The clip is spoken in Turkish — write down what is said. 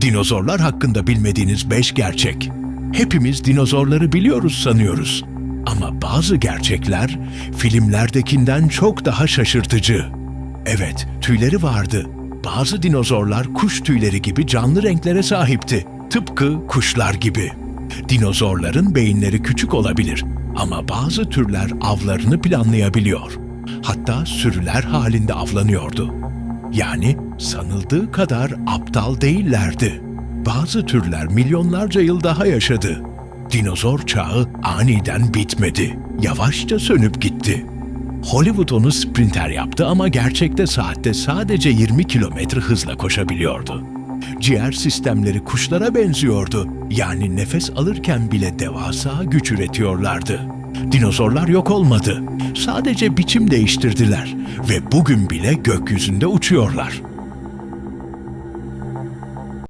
Dinozorlar hakkında bilmediğiniz 5 gerçek. Hepimiz dinozorları biliyoruz sanıyoruz. Ama bazı gerçekler filmlerdekinden çok daha şaşırtıcı. Evet, tüyleri vardı. Bazı dinozorlar kuş tüyleri gibi canlı renklere sahipti. Tıpkı kuşlar gibi. Dinozorların beyinleri küçük olabilir ama bazı türler avlarını planlayabiliyor. Hatta sürüler halinde avlanıyordu. Yani sanıldığı kadar aptal değillerdi. Bazı türler milyonlarca yıl daha yaşadı. Dinozor çağı aniden bitmedi. Yavaşça sönüp gitti. Hollywood onu sprinter yaptı ama gerçekte saatte sadece 20 kilometre hızla koşabiliyordu. Ciğer sistemleri kuşlara benziyordu. Yani nefes alırken bile devasa güç üretiyorlardı. Dinozorlar yok olmadı. Sadece biçim değiştirdiler ve bugün bile gökyüzünde uçuyorlar.